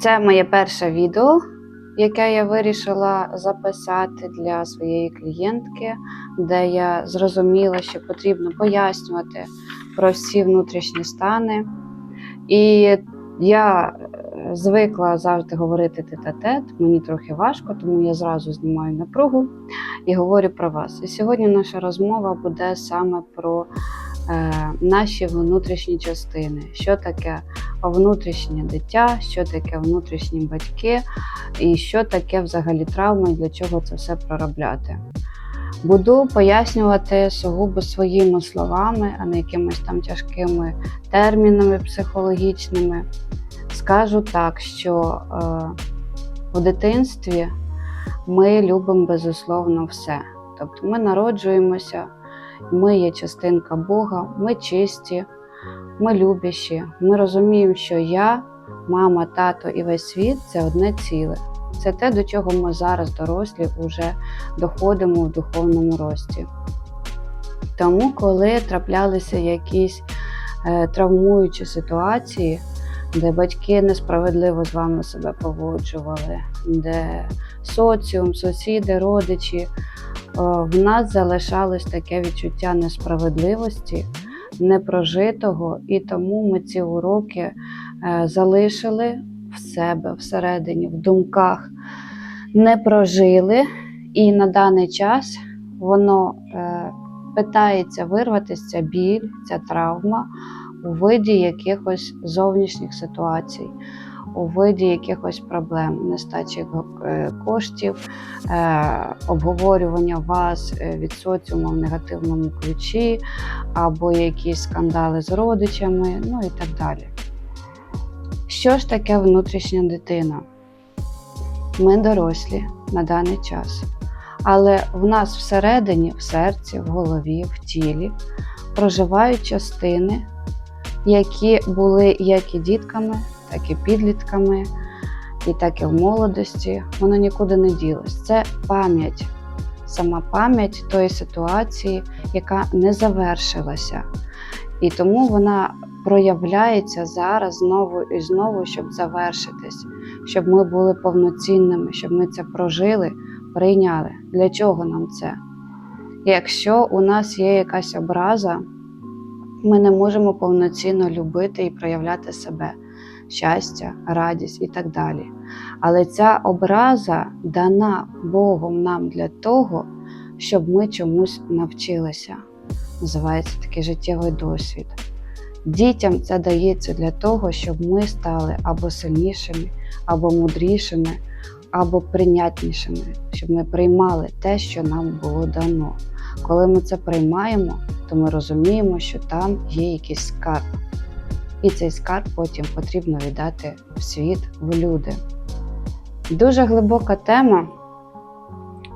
Це моє перше відео, яке я вирішила записати для своєї клієнтки, де я зрозуміла, що потрібно пояснювати про всі внутрішні стани. І я е, звикла завжди говорити тет-а-тет, мені трохи важко, тому я зразу знімаю напругу і говорю про вас. І сьогодні наша розмова буде саме про наші внутрішні частини, що таке внутрішнє дитя, що таке внутрішні батьки, і що таке взагалі травма, і для чого це все проробляти. Буду пояснювати сугубо своїми словами, а не якимись там тяжкими термінами психологічними. Скажу так, що е, в дитинстві ми любимо безусловно все. Тобто ми народжуємося, ми є частинка Бога, ми чисті, ми любящі. Ми розуміємо, що я, мама, тато і весь світ це одне ціле. Це те, до чого ми зараз, дорослі, вже доходимо в духовному рості. Тому, коли траплялися якісь е, травмуючі ситуації, де батьки несправедливо з вами себе поводжували, де соціум, сусіди, родичі, в нас залишалось таке відчуття несправедливості, непрожитого, і тому ми ці уроки е, залишили в себе всередині, в думках, не прожили, і на даний час воно е, питається вирватися ця біль, ця травма у виді якихось зовнішніх ситуацій, у виді якихось проблем, нестачі е, коштів, е, обговорювання вас е, від соціуму в негативному ключі, або якісь скандали з родичами, ну і так далі. Що ж таке внутрішня дитина? Ми дорослі на даний час. Але в нас всередині, в серці, в голові, в тілі проживають частини, які були як і дітками, так і підлітками, і так і в молодості. Воно нікуди не ділось. Це пам'ять, сама пам'ять тої ситуації, яка не завершилася. І тому вона проявляється зараз знову і знову, щоб завершитись, щоб ми були повноцінними, щоб ми це прожили, прийняли. Для чого нам це? Якщо у нас є якась образа, ми не можемо повноцінно любити і проявляти себе, щастя, радість і так далі. Але ця образа дана Богом нам для того, щоб ми чомусь навчилися. Називається такий життєвий досвід. Дітям це дається для того, щоб ми стали або сильнішими, або мудрішими, або прийнятнішими, щоб ми приймали те, що нам було дано. Коли ми це приймаємо, то ми розуміємо, що там є якийсь скарб. І цей скарб потім потрібно віддати в світ, в люди. Дуже глибока тема,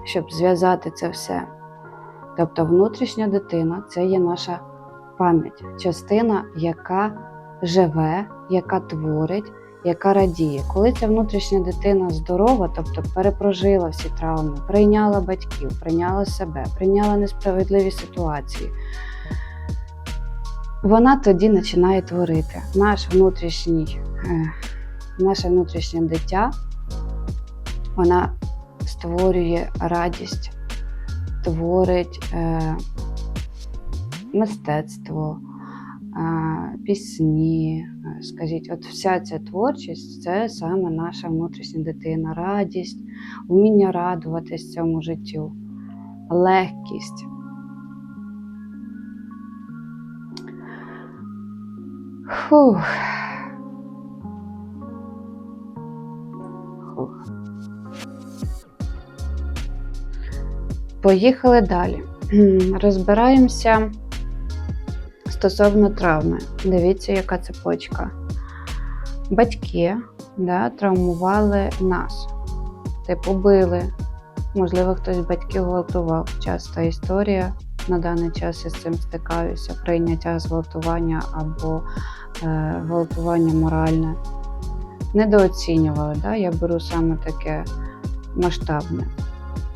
щоб зв'язати це все. Тобто внутрішня дитина це є наша пам'ять, частина, яка живе, яка творить, яка радіє. Коли ця внутрішня дитина здорова, тобто перепрожила всі травми, прийняла батьків, прийняла себе, прийняла несправедливі ситуації, вона тоді починає творити. Наш внутрішній, е, наше внутрішнє дитя, вона створює радість, творить е, мистецтво, е, пісні. Скажіть, от вся ця творчість це саме наша внутрішня дитина, радість, вміння радуватись цьому життю, легкість. Фух. Фух. Поїхали далі. Розбираємося стосовно травми. Дивіться, яка цепочка. Батьки да, травмували нас, типу били. Можливо, хтось з батьків гвалтував. Часта історія на даний час я з цим стикаюся. Прийняття зґвалтування або е, гвалтування моральне. Недооцінювали, да? я беру саме таке масштабне.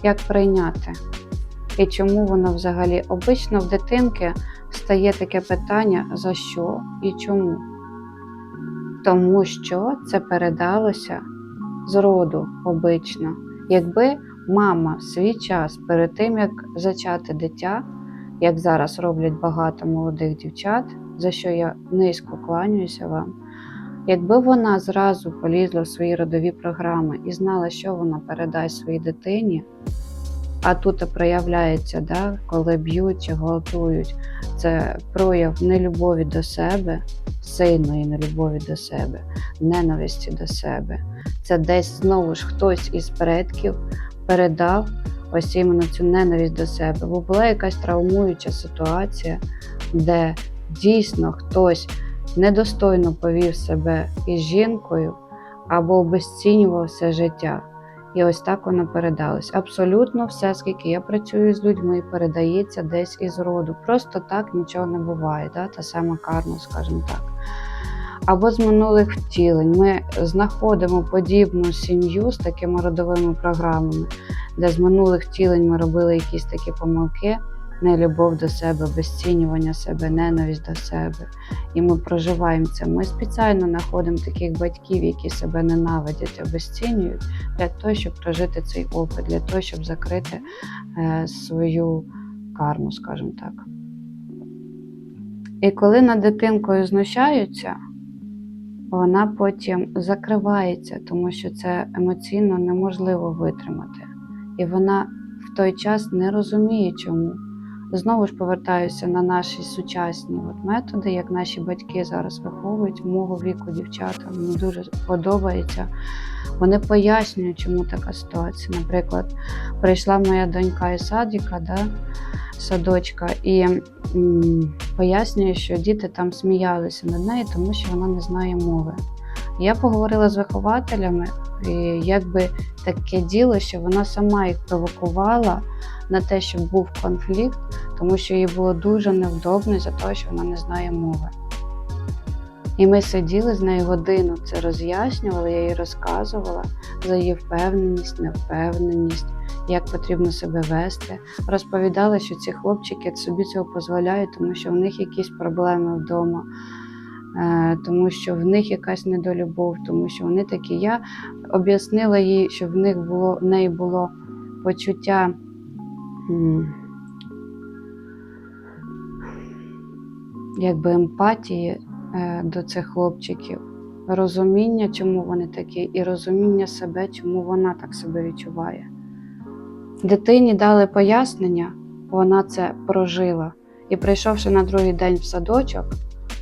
Як прийняти? І чому воно взагалі обично в дитинки стає таке питання за що і чому. тому що це передалося з роду обично. Якби мама в свій час перед тим, як зачати дитя, як зараз роблять багато молодих дівчат, за що я низько кланяюся вам. Якби вона зразу полізла в свої родові програми і знала, що вона передасть своїй дитині, а тут проявляється, да, коли б'ють чи гвалтують, це прояв нелюбові до себе, сильної нелюбові до себе, ненависті до себе. Це десь знову ж хтось із предків передав ось іменно цю ненависть до себе, бо була якась травмуюча ситуація, де дійсно хтось недостойно повів себе із жінкою або обезцінював все життя. І ось так воно передалось. Абсолютно все, скільки я працюю з людьми, передається десь із роду. Просто так нічого не буває, да? та сама карма, скажімо так. Або з минулих втілень. Ми знаходимо подібну сім'ю з такими родовими програмами, де з минулих втілень ми робили якісь такі помилки, нелюбов до себе, обезцінювання себе, ненависть до себе. І ми проживаємо це. Ми спеціально знаходимо таких батьків, які себе ненавидять, обезцінюють, для того, щоб прожити цей опит, для того, щоб закрити е, свою карму, скажімо так. І коли над дитинкою знущаються, вона потім закривається, тому що це емоційно неможливо витримати. І вона в той час не розуміє, чому. Знову ж повертаюся на наші сучасні от методи, як наші батьки зараз виховують мого віку дівчата. Мені дуже подобається. Вони пояснюють, чому така ситуація. Наприклад, прийшла моя донька із садика, да, садочка, і м, пояснює, що діти там сміялися над нею, тому що вона не знає мови. Я поговорила з вихователями, і якби таке діло, що вона сама їх провокувала на те, щоб був конфлікт, тому що їй було дуже невдобно за того, що вона не знає мови. І ми сиділи з нею годину це роз'яснювали, я їй розказувала за її впевненість, невпевненість, як потрібно себе вести. Розповідала, що ці хлопчики собі цього дозволяють, тому що в них якісь проблеми вдома, тому що в них якась недолюбов, тому що вони такі. Я об'яснила їй, що в них було в неї було почуття. Якби емпатії е, до цих хлопчиків, розуміння, чому вони такі, і розуміння себе, чому вона так себе відчуває. Дитині дали пояснення, вона це прожила. І прийшовши на другий день в садочок,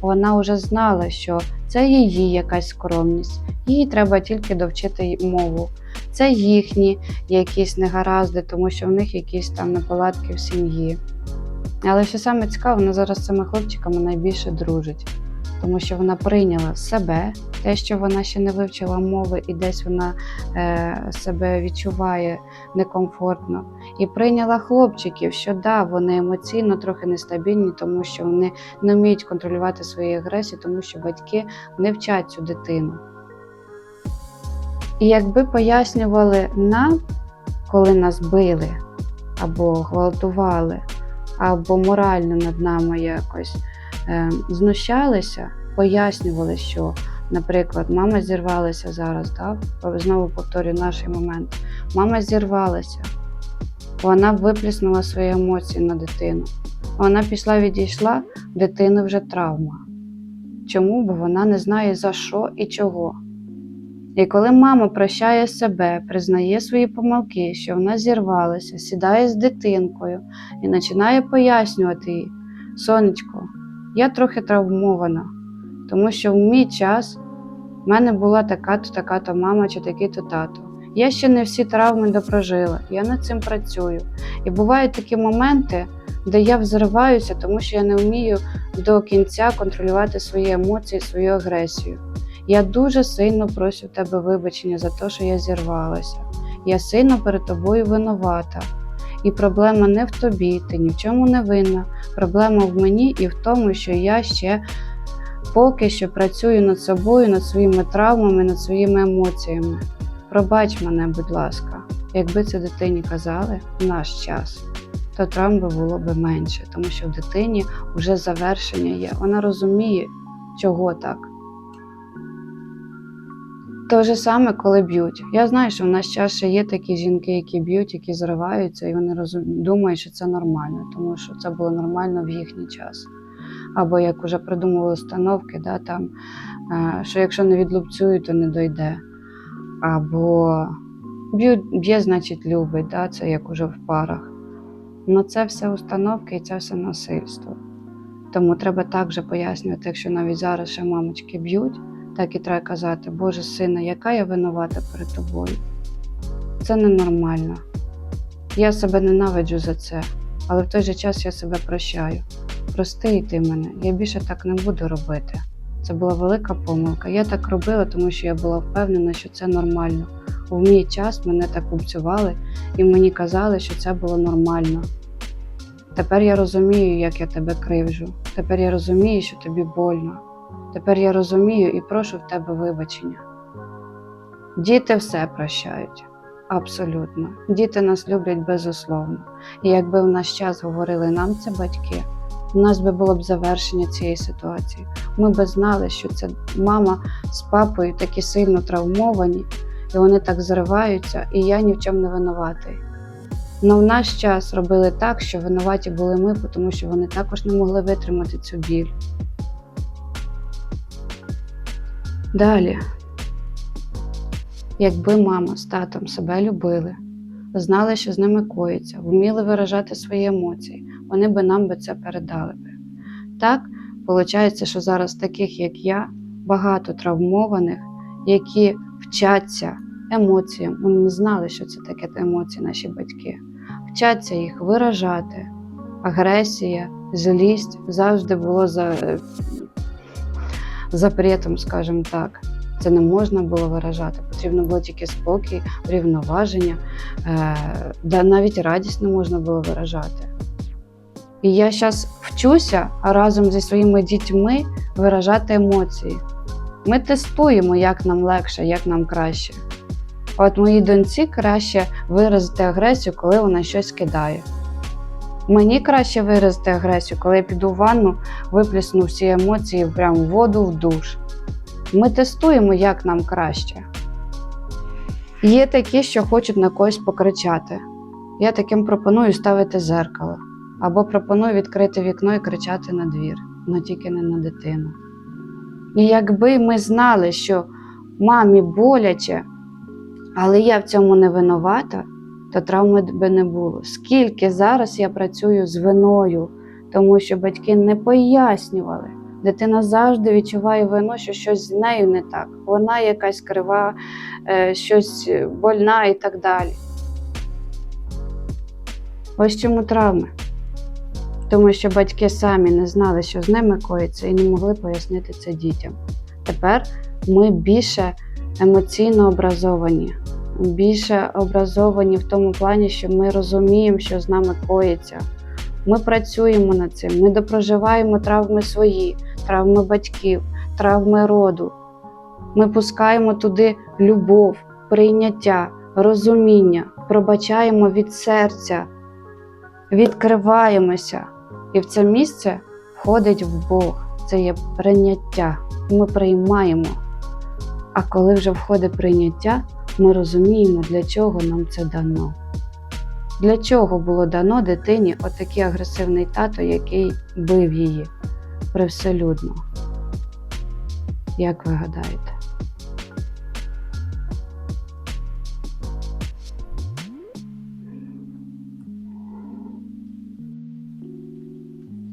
вона вже знала, що це її якась скромність, їй треба тільки довчити мову. Це їхні якісь негаразди, тому що в них якісь там неполадки в сім'ї. Але що саме цікаво, вона зараз з цими хлопчиками найбільше дружить, тому що вона прийняла себе, те, що вона ще не вивчила мови, і десь вона е, себе відчуває некомфортно. І прийняла хлопчиків, що да, вони емоційно трохи нестабільні, тому що вони не вміють контролювати свої агресії, тому що батьки не вчать цю дитину. І якби пояснювали нам, коли нас били або гвалтували, або морально над нами якось е, знущалися, пояснювали, що, наприклад, мама зірвалася зараз, да? знову повторюю наш момент. Мама зірвалася, вона виплеснула свої емоції на дитину. Вона пішла, відійшла, дитини вже травма. Чому? Бо вона не знає за що і чого. І коли мама прощає себе, признає свої помилки, що вона зірвалася, сідає з дитинкою і починає пояснювати їй, сонечко, я трохи травмована, тому що в мій час в мене була така-то, така-то мама чи такий-то тато. Я ще не всі травми допрожила, я над цим працюю. І бувають такі моменти, де я взриваюся, тому що я не вмію до кінця контролювати свої емоції, свою агресію. Я дуже сильно прошу тебе вибачення за те, що я зірвалася. Я сильно перед тобою винувата. І проблема не в тобі, ти ні в чому не винна. Проблема в мені і в тому, що я ще поки що працюю над собою, над своїми травмами, над своїми емоціями. Пробач мене, будь ласка, якби це дитині казали в наш час, то травм би було б менше, тому що в дитині вже завершення є. Вона розуміє, чого так. те ж саме, коли б'ють. Я знаю, що в наш час ще є такі жінки, які б'ють, які зриваються, і вони розум... думають, що це нормально, тому що це було нормально в їхній час. Або як вже придумували установки, да, там, е, що якщо не відлупцюють, то не дойде. Або б'є, значить, любить, да, це як уже в парах. Ну це все установки і це все насильство. Тому треба також пояснювати, якщо навіть зараз ще мамочки б'ють, так і треба казати, Боже сина, яка я винувата перед тобою? Це ненормально. Я себе ненавиджу за це, але в той же час я себе прощаю. Прости і ти мене, я більше так не буду робити. Це була велика помилка. Я так робила, тому що я була впевнена, що це нормально. У мій час мене так убцювали і мені казали, що це було нормально. Тепер я розумію, як я тебе кривжу. Тепер я розумію, що тобі больно. Тепер я розумію і прошу в тебе вибачення. Діти все прощають. Абсолютно. Діти нас люблять безусловно. І якби в наш час говорили нам це батьки, у нас би було б завершення цієї ситуації. Ми б знали, що це мама з папою такі сильно травмовані, і вони так зриваються, і я ні в чому не винуватий. Но в наш час робили так, що винуваті були ми, тому що вони також не могли витримати цю біль. Далі, якби мама з татом себе любили, знали, що з ними коїться, вміли виражати свої емоції, вони би нам би це передали би. Так, виходить, що зараз таких, як я, багато травмованих, які вчаться емоціям. Вони не знали, що це таке емоції, наші батьки. Вчаться їх виражати. Агресія, злість завжди було за запретом, скажімо так. Це не можна було виражати. Потрібно було тільки спокій, рівноваження, е, да навіть радість не можна було виражати. І я зараз вчуся разом зі своїми дітьми виражати емоції. Ми тестуємо, як нам легше, як нам краще. От моїй доньці краще виразити агресію, коли вона щось кидає. Мені краще виразити агресію, коли я піду в ванну, виплесну всі емоції прямо в воду, в душ. Ми тестуємо, як нам краще. Є такі, що хочуть на когось покричати. Я таким пропоную ставити зеркало. Або пропоную відкрити вікно і кричати на двір, але тільки не на дитину. І якби ми знали, що мамі боляче, але я в цьому не винувата, то травми би не було. Скільки зараз я працюю з виною, тому що батьки не пояснювали. Дитина завжди відчуває вину, що щось з нею не так. Вона якась крива, е, щось больна і так далі. Ось чому травми. Тому що батьки самі не знали, що з ними коїться, і не могли пояснити це дітям. Тепер ми більше емоційно образовані, більше образовані в тому плані, що ми розуміємо, що з нами коїться. Ми працюємо над цим, ми допроживаємо травми свої, травми батьків, травми роду. Ми пускаємо туди любов, прийняття, розуміння, пробачаємо від серця, відкриваємося. І в це місце входить в Бог. Це є прийняття. Ми приймаємо. А коли вже входить прийняття, ми розуміємо, для чого нам це дано. Для чого було дано дитині отакий агресивний тато, який бив її привселюдно? Як ви гадаєте?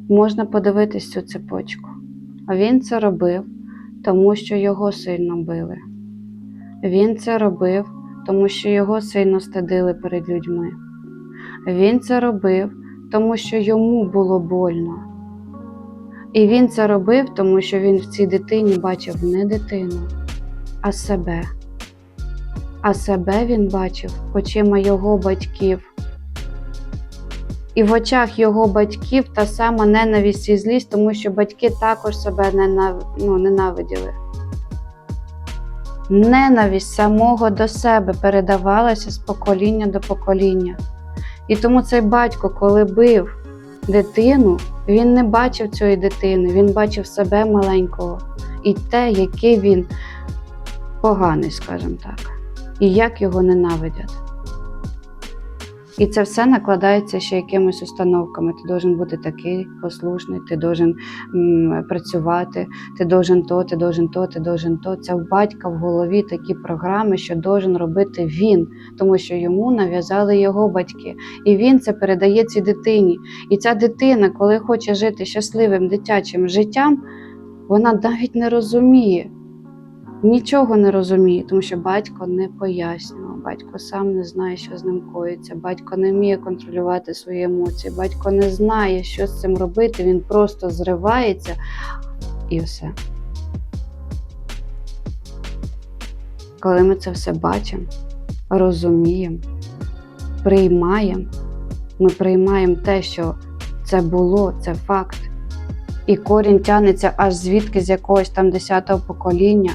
Можна подивитись цю цепочку. А він це робив, тому що його сильно били. Він це робив, тому що його сильно стидили перед людьми. Він це робив, тому що йому було больно. І він це робив, тому що він в цій дитині бачив не дитину, а себе. А себе він бачив очима його батьків. І в очах його батьків та сама ненависть і злість, тому що батьки також себе ненав... ну, ненавиділи. Ненависть самого до себе передавалася з покоління до покоління. І тому цей батько, коли бив дитину, він не бачив цієї дитини, він бачив себе маленького і те, який він поганий, скажімо так, і як його ненавидять. І це все накладається ще якимись установками. Ти должен бути такий послушний, ти должен м, працювати, ти должен то, ти должен то, ти должен то. Це в батька в голові такі програми, що должен робити він, тому що йому нав'язали його батьки. І він це передає цій дитині. І ця дитина, коли хоче жити щасливим дитячим життям, вона навіть не розуміє. Нічого не розуміє, тому що батько не пояснював, батько сам не знає, що з ним коїться, батько не вміє контролювати свої емоції, батько не знає, що з цим робити, він просто зривається і все. Коли ми це все бачимо, розуміємо, приймаємо, ми приймаємо те, що це було, це факт. І корінь тягнеться аж звідки з якогось там десятого покоління.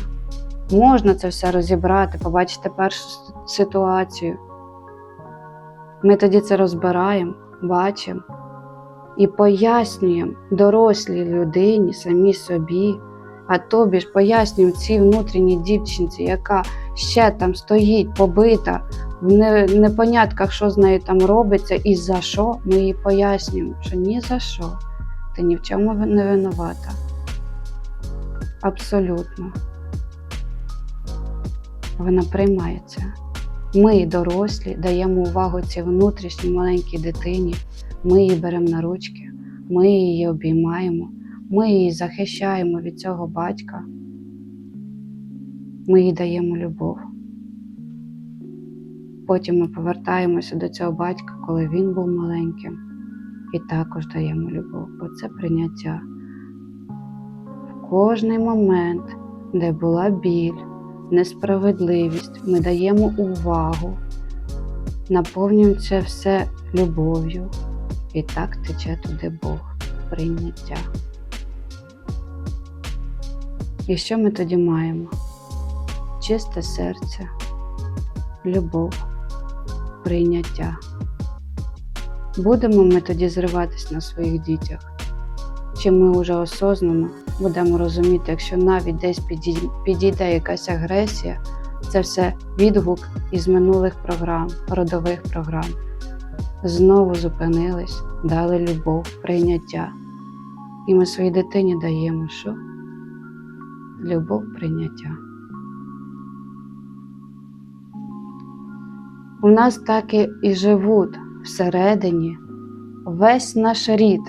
Можна це все розібрати, побачити першу ситуацію. Ми тоді це розбираємо, бачимо і пояснюємо дорослій людині, самі собі, а тобі ж пояснюємо цій внутрішній дівчинці, яка ще там стоїть, побита, в непонятках, що з нею там робиться і за що, ми їй пояснюємо, що ні за що, ти ні в чому не винувата. Абсолютно вона приймає це. Ми, дорослі, даємо увагу цій внутрішній маленькій дитині, ми її беремо на ручки, ми її обіймаємо, ми її захищаємо від цього батька, ми їй даємо любов. Потім ми повертаємося до цього батька, коли він був маленьким, і також даємо любов. Оце прийняття. В кожний момент, де була біль, несправедливість, ми даємо увагу, наповнюємо це все любов'ю, і так тече туди Бог, прийняття. І що ми тоді маємо? Чисте серце, любов, прийняття. Будемо ми тоді зриватись на своїх дітях? Чи ми вже осознано будемо розуміти, якщо навіть десь підійде якась агресія, це все відгук із минулих програм, родових програм. Знову зупинились, дали любов, прийняття. І ми своїй дитині даємо що? Любов, прийняття. У нас так і- живуть всередині весь наш рід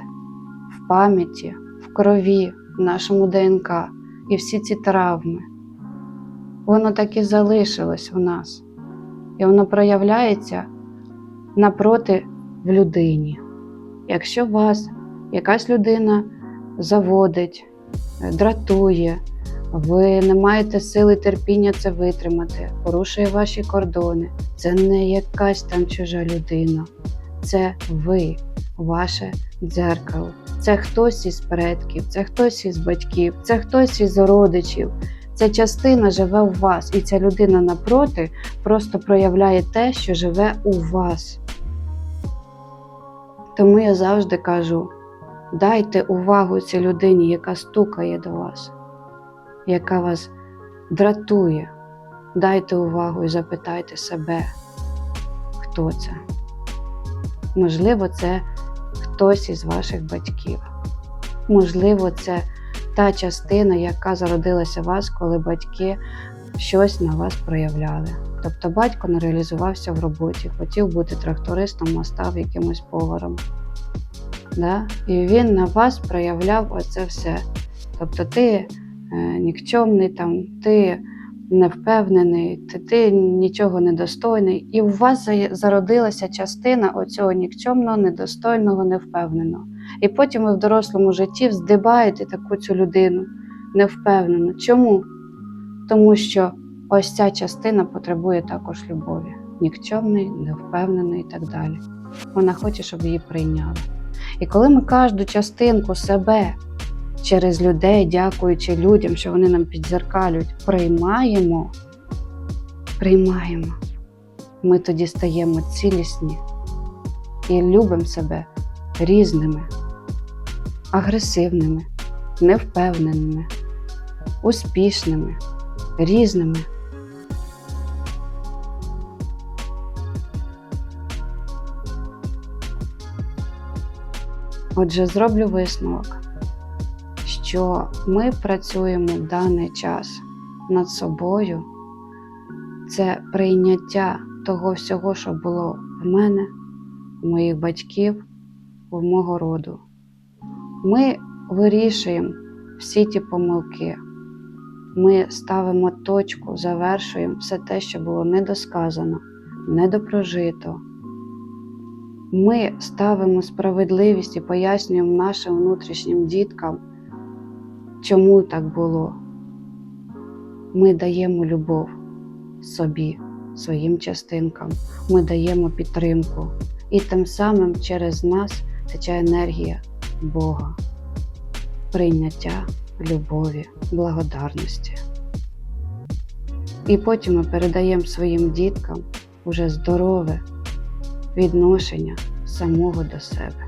в пам'яті, в крові, в нашому ДНК і всі ці травми. Воно так і залишилось у нас. І воно проявляється напроти в людині. Якщо вас якась людина заводить, дратує, ви не маєте сили терпіння це витримати, порушує ваші кордони, це не якась там чужа людина, це ви, ваше дзеркало. Це хтось із предків, це хтось із батьків, це хтось із родичів. Ця частина живе у вас, і ця людина напроти просто проявляє те, що живе у вас. Тому я завжди кажу: дайте увагу цій людині, яка стукає до вас, яка вас дратує. Дайте увагу і запитайте себе, хто це. Можливо, це хтось із ваших батьків. Можливо, це та частина, яка зародилася у вас, коли батьки щось на вас проявляли. Тобто батько не реалізувався в роботі, хотів бути трактористом, а став якимось поваром. Да? І він на вас проявляв оце все. Тобто ти е, нікчемний, там, ти невпевнений, ти, ти нічого недостойний. І у вас зародилася частина оцього нікчемного, недостойного, невпевненого. І потім ви в дорослому житті вздибаєте таку цю людину невпевнену. Чому? Тому що ось ця частина потребує також любові. Нікчемний, невпевнений і так далі. Вона хоче, щоб її прийняли. І коли ми кожну частинку себе через людей, дякуючи людям, що вони нам підзеркалюють. Приймаємо, приймаємо. Ми тоді стаємо цілісні і любимо себе різними, агресивними, невпевненими, успішними, різними. Отже, зроблю висновок що ми працюємо в даний час над собою. Це прийняття того всього, що було в мене, у моїх батьків, у мого роду. Ми вирішуємо всі ті помилки. Ми ставимо точку, завершуємо все те, що було недосказано, недопрожито. Ми ставимо справедливість і пояснюємо нашим внутрішнім діткам, чому так було. Ми даємо любов собі, своїм частинкам, ми даємо підтримку, і тим самим через нас тече енергія Бога, прийняття, любові, благодарності. І потім ми передаємо своїм діткам уже здорове відношення самого до себе.